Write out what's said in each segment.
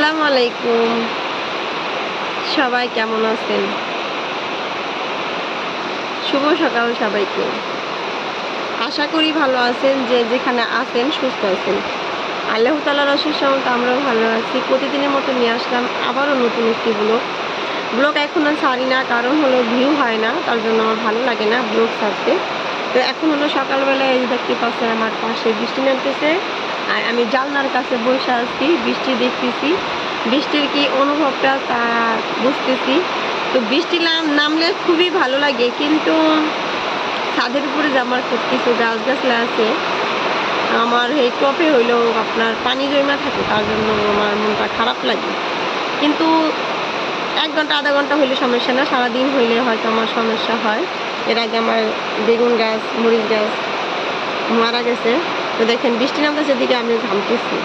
আসসালামু আলাইকুম। সবাই কেমন আছেন? শুভ সকাল সবাইকে। আশা করি ভালো আছেন, যে যেখানে আছেন সুস্থ আছেন। আল্লাহ তালার অশেষ সময় আমরাও ভালো আছি। প্রতিদিনের মতো নিয়ে আসলাম আবারও নতুন একটি ব্লগ। ব্লগ এখন আর ছাড়ি না, কারণ হলো ভিউ হয় না, তার জন্য আমার ভালো লাগে না ব্লগ ছাড়তে। তো এখন হলো সকালবেলায় দেখতে পাচ্ছেন আমার পাশে বৃষ্টি নামতেছে। আমি জানলার কাছে বসে আছি, বৃষ্টি দেখতেছি। বৃষ্টির কি অনুভবটা তা বুঝতেছি। তো বৃষ্টি নাম- নামলে খুবই ভালো লাগে, কিন্তু ছাদের উপরে যে আমার খুব কিছু গাছ গাছলা আছে, আমার এই টপে হইল আপনার পানি জমা থাকে, তার জন্য আমার মনটা খারাপ লাগে। কিন্তু এক ঘণ্টা, আধা ঘণ্টা হইলে সমস্যা না, সারাদিন হইলে হয়তো আমার সমস্যা হয়। এর আগে আমার বেগুন গাছ, মরিচ গাছ মারা গেছে। তো দেখেন, বৃষ্টি নামতেছে দিকে আমি ঘামতেছি।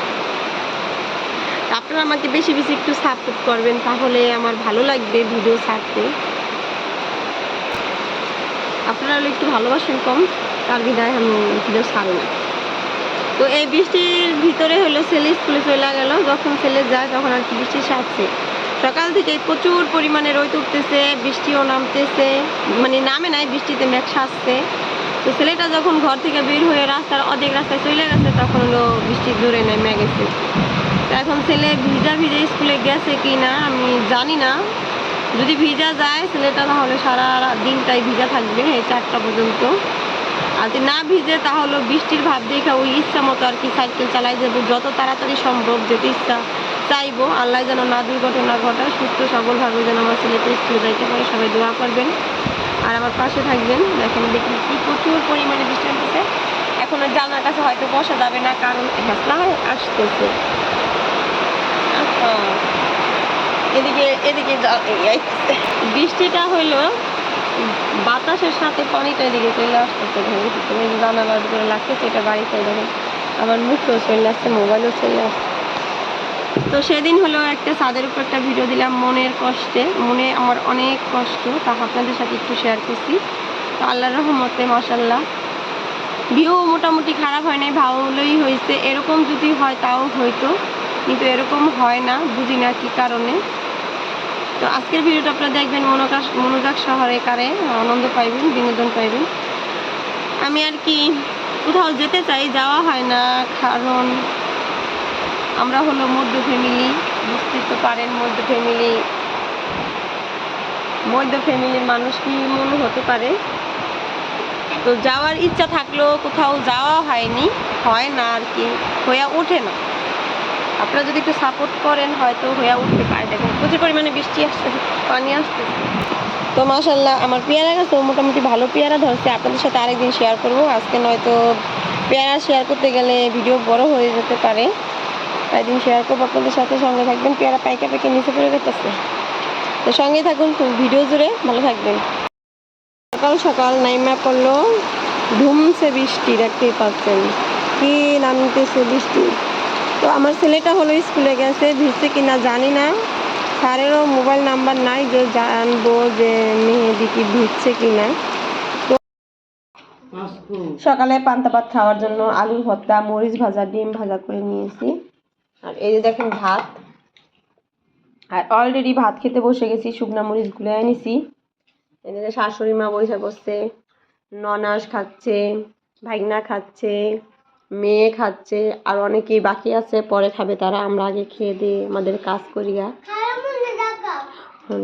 আপনারা আমাকে বেশি বেশি একটু সাপোর্ট করবেন, তাহলে আমার ভালো লাগবে ভিডিও ছাড়তে। আপনারা একটু ভালোবাসেন কম, তার বিদায় আমি ভিডিও ছাড়ি না। তো এই বৃষ্টির ভিতরে হলো ছেলে স্কুলে চলে গেল, যখন ছেলে যায় তখন আর কি বৃষ্টি সারছে সকাল থেকে প্রচুর পরিমাণে রোদ উঠতেছে, বৃষ্টিও নামতেছে মানে নামে নাই, বৃষ্টিতে মেঘ সাজছে তো ছেলেটা যখন ঘর থেকে বের হয়ে রাস্তার অর্ধেক রাস্তায় চলে গেছে, তখন হলো বৃষ্টি দূরে নেমে গেছে। তো এখন ছেলে ভিজা ভিজে স্কুলে গেছে কি না, আমি জানি না। যদি ভিজা যায়, ছেলেটা তাহলে সারা দিনটাই ভিজা থাকবে, এই চারটা পর্যন্ত। আর যদি না ভিজে, তাহলে বৃষ্টির ভাব দেখে ওই ইচ্ছা মতো আর কি সাইকেল চালাই যাব, যত তাড়াতাড়ি সম্ভব, যেতে ইচ্ছা চাইব। আল্লাহ যেন না দুর্ঘটনা ঘটায়, সুস্থ সবলভাবে যেন আমার ছেলেকে স্কুলে যাইতে পারে। সবাই দোয়া করবেন। আর আমার পাশে থাকবেন। দেখেন দেখি কি প্রচুর পরিমাণে বৃষ্টি হতেছে এখন ওই জানলার কাছে হয়তো বসা যাবে না, কারণ হেসলা হয়ে আসতেছে এদিকে এদিকে। বৃষ্টিটা হইল বাতাসের সাথে পানিটা এদিকে চলে আসতেছে জানালার ভিতরে লাগতেছে, এটা বাড়িতে দেখেন। আমার মুখেও চলে আসছে, মোবাইলও চলে আসছে। তো সেদিন হলো একটা ছাদের উপর একটা ভিডিও দিলাম, মনের কষ্টে। মনে আমার অনেক কষ্ট, তা আপনাদের সাথে একটু শেয়ার করছি। তো আল্লাহর রহমতে মাসাল্লাহ ভিউ মোটামুটি খারাপ হয় নাই, ভালোই হয়েছে। এরকম যদি হয় তাও হয়তো, কিন্তু এরকম হয় না, বুঝি না কি কারণে। তো আজকের ভিডিওটা আপনারা দেখবেন মনোকাশ মনোজাক শহরে কারে, আনন্দ পাইবেন, বিনোদন পাইবেন। আমি আর কি কোথাও যেতে চাই, যাওয়া হয় না, কারণ আমরা হলো মধ্য ফ্যামিলি বুঝতে তো পারেন মধ্য ফ্যামিলি মধ্য ফ্যামিলির মানুষ কি মনে হতে পারে? তো যাওয়ার ইচ্ছা থাকলেও কোথাও যাওয়া হয়নি, হয় না আর কি হয়ে ওঠে না। আপনারা যদি একটু সাপোর্ট করেন, হয়তো হয়ে উঠতে পারে। দেখুন, প্রচুর পরিমাণে বৃষ্টি আসছে, পানি আসছে তো মাসাল্লাহ আমার পেয়ারা গাছও মোটামুটি ভালো পেয়ারা ধরছে। আপনাদের সাথে আরেকদিন শেয়ার করব। আজকে নয়তো পেয়ারা শেয়ার করতে গেলে ভিডিও বড় হয়ে যেতে পারে। তাই দিন শেয়ার করব আপনাদের সাথে সঙ্গে থাকবেন। পেয়ারা পাইকা পাইকে নিচে পড়ে গেছে। তো সঙ্গে থাকুন ভিডিও জুড়ে ভালো থাকবেন। সকাল সকাল নাইমা পড়ল ধুমছে বৃষ্টি দেখতেই পাচ্ছেন। কি নামতেছে বৃষ্টি। তো আমার ছেলেটা হলো স্কুলে গেছে ভিজছে কিনা জানি না। স্যারেরও মোবাইল নাম্বার নাই যে জানব যে মেহেদি কি ভিজছে কিনা। সকালে পান্তা ভাত খাওয়ার জন্য আলু ভর্তা মরিচ ভাজা ডিম ভাজা করে নিয়েছি। আর এই যে দেখেন ভাত। আর অলরেডি ভাত খেতে বসে গেছি, শুকনা মরিচ গুলে এনেছি। এদিকে শাশুড়ি মা বৈশা করছে ননাস খাচ্ছে, ভাইগনা খাচ্ছে, মেয়ে খাচ্ছে, আর অনেকেই বাকি আছে, পরে খাবে তারা, আমরা আগে খেয়ে দিয়ে আমাদের কাজ করিয়া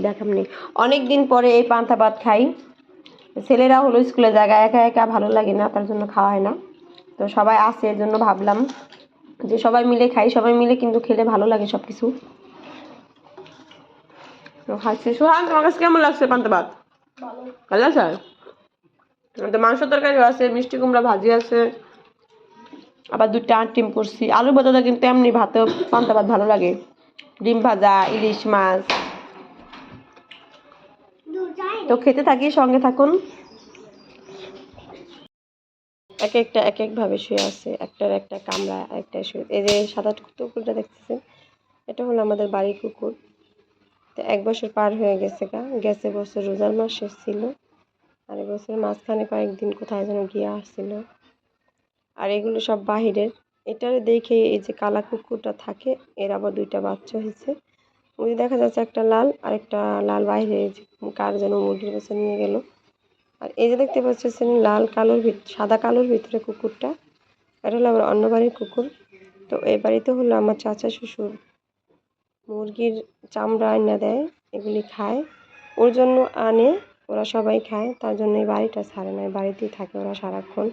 দেখাম নেই অনেক দিন পরে এই পান্তা ভাত খাই। ছেলেরা হলো স্কুলে জায়গায় একা একা ভালো লাগে না, তার জন্য খাওয়া হয় না। তো সবাই আসে, এর জন্য ভাবলাম যে সবাই মিলে খাই সবাই মিলে কিন্তু খেলে ভালো লাগে সব কিছু খাচ্ছি। সোহান তোমার কাছে কেমন লাগছে পান্তা ভাত? ভালো। আছে? মাংস তরকারি আছে মিষ্টি কুমড়া ভাজি আছে আবার দুটা ডিম করছি। আলু ভাজাটা কিন্তু এমনি ভাতে পান্তা ভাত ভালো লাগে। ডিম ভাজা ইলিশ মাছ। তো খেতে থাকি সঙ্গে থাকুন। এক একটা এক এক ভাবে শুয়ে আছে। একটার একটা কামরা একটা শুয়ে। এই যে সাদা কুকুরটা দেখতেছেন, এটা হলো আমাদের বাড়ির কুকুর। তো এক বছর পার হয়ে গেছে গা। গেছে বছর রোজার মাস ছিল আর এবছর মাঝখানে কয়েকদিন কোথায় যেন গিয়ে আসছিল। আর এগুলো সব বাহিরের। এটারে দেখে এই যে কালা কুকুরটা থাকে, এর আবার দুইটা বাচ্চা হয়েছে। ওই দেখা যাচ্ছে একটা লাল আর একটা লাল বাইরে কার যেন মুরগির কাছে নিয়ে গেল। আর এই যে দেখতে পাচ্ছেন লাল কালোর সাদা কালোর ভিতরে কুকুরটা, এটা হলো আমার অন্য বাড়ির কুকুর। তো এই বাড়িতে হলো আমার চাচা শ্বশুর। মুরগির চামড়া আইনা দেয়, এগুলি খায়। ওর জন্য আনে, ওরা সবাই খায়, তার জন্য এই বাড়িটা ছাড়ে না বাড়িতেই থাকে ওরা সারাক্ষণ।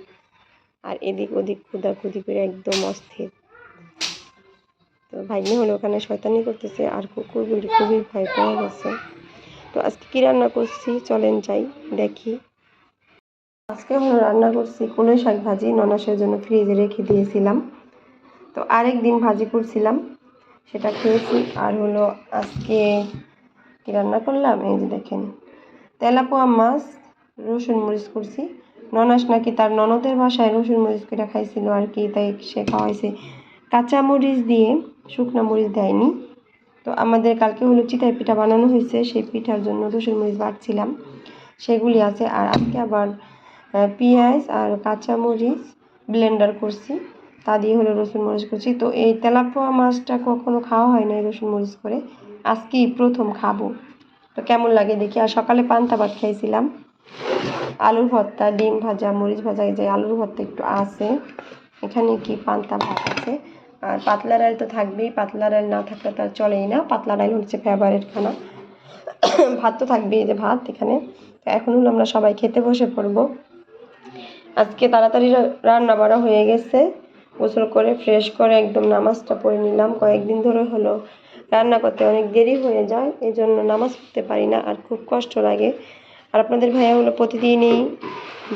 আর এদিক ওদিক খুদাখুদি করে একদম অস্থির। তো ভাগ্নে হলো ওখানে শয়তানি করতেছে, আর কুকুরগুলি খুবই ভয় পেয়ে গেছে। তো আজকে কী রান্না করছি? চলেন যাই, দেখি। আজকে হলো রান্না করছি কলই শাক ভাজি, ননাসের জন্য ফ্রিজে রেখে দিয়েছিলাম। তো আরেক দিন ভাজি করছিলাম, সেটা খেয়েছি। আর হলো আজকে কি রান্না করলাম? এই যে দেখেন, তেলাপোয়া মাছ, রসুন মরিচ করছি। ননাস নাকি তার ননদের বাসায় রসুন মরিচ করে খাইছিল আর কি, তাই সে খাওয়াইছে। কাঁচা মরিচ দিয়ে শুকনো মরিচ দেয়নি। তো আমাদের কালকে হলো চিতাই পিঠা বানানো হয়েছে, সেই পিঠার জন্য রসুন মরিচ বাটছিলাম। সেগুলি আছে, আর আজকে আবার পেঁয়াজ আর কাঁচা মরিচ ব্লেন্ডার করছি। তা দিয়ে হলো রসুন মরিচ করছি। তো এই তেলাপোয়া মাছটা কখনো খাওয়া হয় না রসুন মরিচ করে। আজকেই প্রথম খাব। তো কেমন লাগে দেখি? আর সকালে পান্তা ভাত খাইছিলাম আলুর ভর্তা, ডিম ভাজা, মরিচ ভাজা, এই যে আলুর ভর্তা একটু আছে। এখানে কি পান্তা ভাত আছে? আর পাতলা ডাল তো থাকবেই। পাতলা ডাল না থাকলে তো আর চলেই না। পাতলা ডাল হচ্ছে ফেভারিট খানা। ভাত তো থাকবেই যে ভাত এখানে। এখন হলো আমরা সবাই খেতে বসে পড়ব। আজকে তাড়াতাড়ি রান্না বাড়া হয়ে গেছে। গোসল করে ফ্রেশ করে একদম নামাজটা পড়ে নিলাম। কয়েকদিন ধরে হলো রান্না করতে অনেক দেরি হয়ে যায় এই জন্য নামাজ পড়তে পারি না আর খুব কষ্ট লাগে। আর আপনাদের ভাইয়া হলো প্রতিদিনই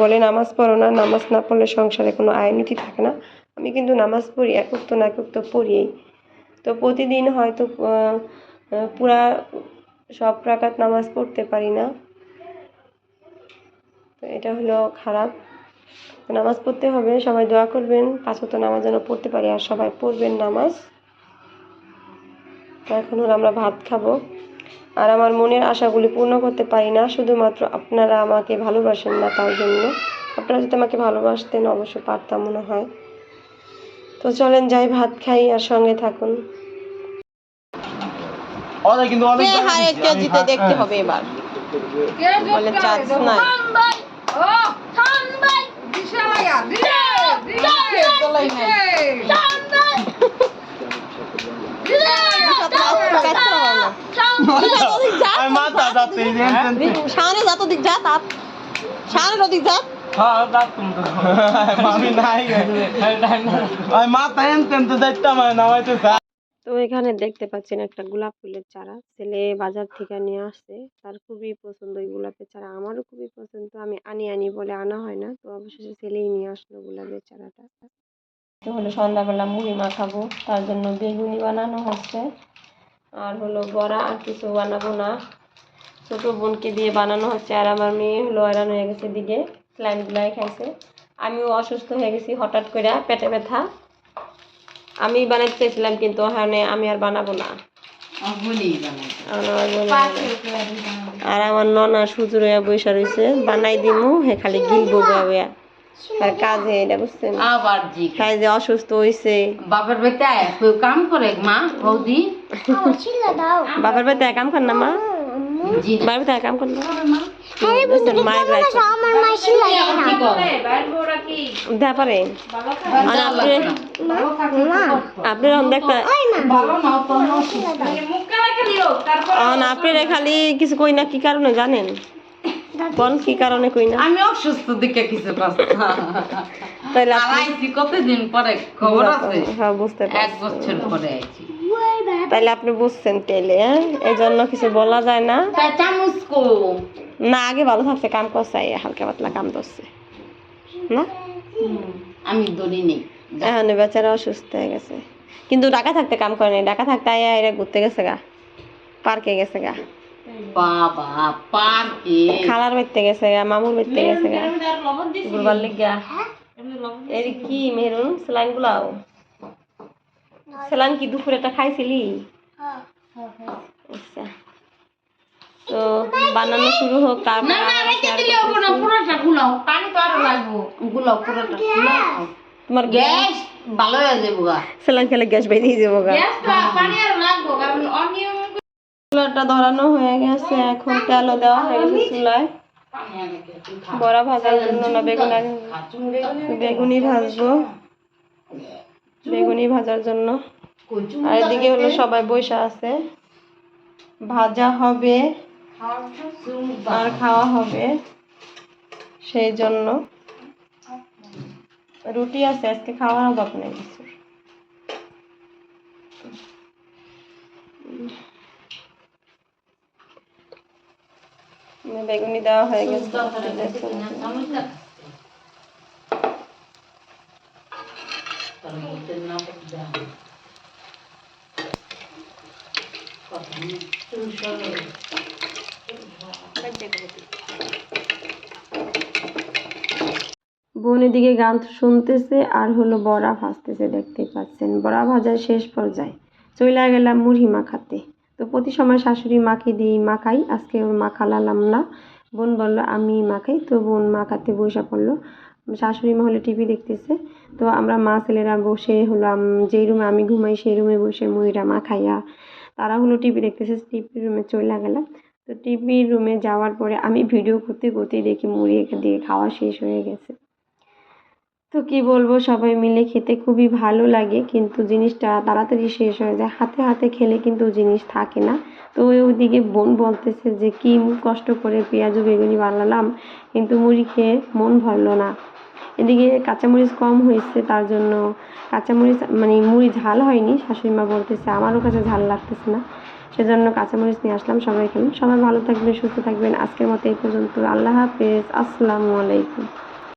বলে নামাজ পড়ো না, নামাজ না পড়লে সংসারে কোনো আয়নীতি থাকে না। আমি কিন্তু নামাজ পড়ি, একক তো না একক তো পড়িই তো প্রতিদিন হয়তো পুরা সব রাকাত নামাজ পড়তে পারি না। তো এটা হলো খারাপ। নামাজ পড়তে হবে সবাই দোয়া করবেন। পাঁচ ওয়াক্ত নামাজ যেন পড়তে পারি আর সবাই পড়বেন নামাজ। তো এখন হলো আমরা ভাত খাব। আর আমার মনের আশাগুলি পূর্ণ করতে পারি না শুধুমাত্র আপনারা আমাকে ভালোবাসেন না তার জন্য। আপনারা যদি আমাকে ভালোবাসতেন অবশ্য পারতাম মনে হয়। তো চলেন যাই ভাত খাই আর সঙ্গে থাকুন। কিন্তু অনেক হারে আমি জিতে দেখতে হ্যাঁ। হবে এবার। বলে চান্স নাই আমি মাথা যাচ্ছে, এই যে এনতেন- সামনে যত দিক যা সামনে নাই। এনতেন তো যাইতাম, আমি নামাইতে চা- তো এখানে দেখতে পাচ্ছেন একটা গোলাপ ফুলের চারা। ছেলে বাজার থেকে নিয়ে আসছে। তার খুবই পছন্দ ওই গোলাপের চারা। আমারও খুবই পছন্দ। আমি আনি আনি বলে আনা হয় না। তো অবশেষে ছেলেই নিয়ে আসলো গোলাপের চারাটা। তো হলো সন্ধ্যাবেলা মুড়ি মাখাবো। তার জন্য বেগুনি বানানো হচ্ছে। আর হলো বড়া আর কিছু বানাবো না। ছোটো বোনকে দিয়ে বানানো হচ্ছে। আর আমার মেয়ে হলো হয়রান হয়ে গেছে দিকে স্লাইম খাইছে। আমিও অসুস্থ হয়ে গেছি হঠাৎ করে পেটে ব্যথা। আমি বানাতে চেয়েছিলাম কিন্তু ওখানে আমি আর বানাবো না। আর আমার ননা সুজুর হইয়া বৈশা রয়েছে বানাই দিমু হে খালি গিলবো গাওয়া আর কাজে এটা বুঝছেন? আবার জি। খাই যে অসুস্থ হইছে। বাপের বেটা কেউ কাম করে মা বৌদি? বাবার বাড়িতে কাম কর না মা। জি। বাবার বাড়িতে কাম কর না। মায়ের রাখছে আর আপনি আপনি না। নসিস খালি কিছু কই না কি কারণে জানেন? কোন কি কারণে কই না? আমি অসুস্থ দিকে কিছু তাইলে আপনি আইছি কতদিন পরে খবর আছে? হ্যাঁ বুঝতে এক পারছি। বছর পরে আইছি। তাইলে আপনি বুঝছেন তেলে হ্যাঁ? এই জন্য কিছু বলা যায় না। চামচ কো না আগে ভালো থাকছে কাম করছে এই হালকা পাতলা কাম করছে না? আমি নেই। এখন বেচারা অসুস্থ হয়ে গেছে। কিন্তু ঢাকা থাকতে কাম করে নাই। ঢাকা থাকতে আয়া এরা ঘুরতে গেছে গা। পার্কে গেছে গা। বাবা পার্কে? খালার বাড়িতে গেছে গা মামুর বাড়িতে গেছে গা। ঘুরবার লিগা। এর কি মেরুন? স্যালাইন গুলাও। স্যালাইন কি দুপুরে একটা খাইছিলি? আচ্ছা। তো বানানো শুরু হোক তারপর না না আবার রেখে share দিলে হবে না পুরোটা গুলাও পানি তো আরও লাগবো। গুলাও পুরোটা গুলাও তোমার গ্যাস? ভালো হয়ে যাব গা। স্যালাইন খেলে গ্যাস বেরিয়ে যাব গা। গ্যাসটা পানি আর লাগবো কারণ অনিয়ম চুলাটা ধরানো হয়ে গেছে এখন তেলও দেওয়া হয়ে গেছে চুলায়। বড়া ভাজার জন্য না বেগুন বেগুনি ভাজবো। বেগুনি ভাজার জন্য। আর এদিকে হলো সবাই বসে আছে। ভাজা হবে। আর খাওয়া হবে সেই জন্য। রুটি আছে, আজকে খাওয়ার অভাব নেই। বেগুনি দেওয়া হয়ে গেছে। বোন এদিকে গান শুনতেছে আর হলো বড়া ভাজতেছে দেখতে পাচ্ছেন। বড়া ভাজার শেষ পর্যায়ে চলে গেলাম মুড়ি মাখাতে। তো প্রতি সময় শাশুড়ি মাকে দিই মাখাই। আজকে ওর মাখালাম না। বোন বলল, আমি মাখাই। তো বোন মাখাতে বসে পড়ল। শাশুড়ি মা হলে টিভি দেখতেছে। তো আমরা মা ছেলেরা বসে হলো যেই রুমে আমি ঘুমাই, সেই রুমে বসে মুড়িটা মাখাইয়া তারা হলো টিভি দেখতেছে। টিভি রুমে চলে গেলাম। তো টিভি রুমে যাওয়ার পরে আমি ভিডিও করতে করতেই দেখি মুড়ি দিয়ে খাওয়া শেষ হয়ে গেছে। তো কি বলব, সবাই মিলে খেতে খুবই ভালো লাগে, কিন্তু জিনিসটা তাড়াতাড়ি শেষ হয়ে যায়। হাতে হাতে খেলে কিন্তু জিনিস থাকে না। তো ওই ওদিকে বোন বলতেছে যে, কি কষ্ট করে পেঁয়াজ, বেগুনি বানালাম, কিন্তু মুড়ি খেয়ে মন ভরলো না। এদিকে কাঁচামরিচ কম হয়েছে, তার জন্য কাঁচামরিচ মানে মুড়ি ঝাল হয়নি শাশুড়ি মা বলতেছে, আমারও কাছে ঝাল লাগতেছে না। সেজন্য কাঁচামরিচ নিয়ে আসলাম সবাই খেলাম সবাই ভালো থাকবেন, সুস্থ থাকবেন। আজকের মতো এই পর্যন্ত। আল্লাহ হাফেজ। আসসালামু আলাইকুম।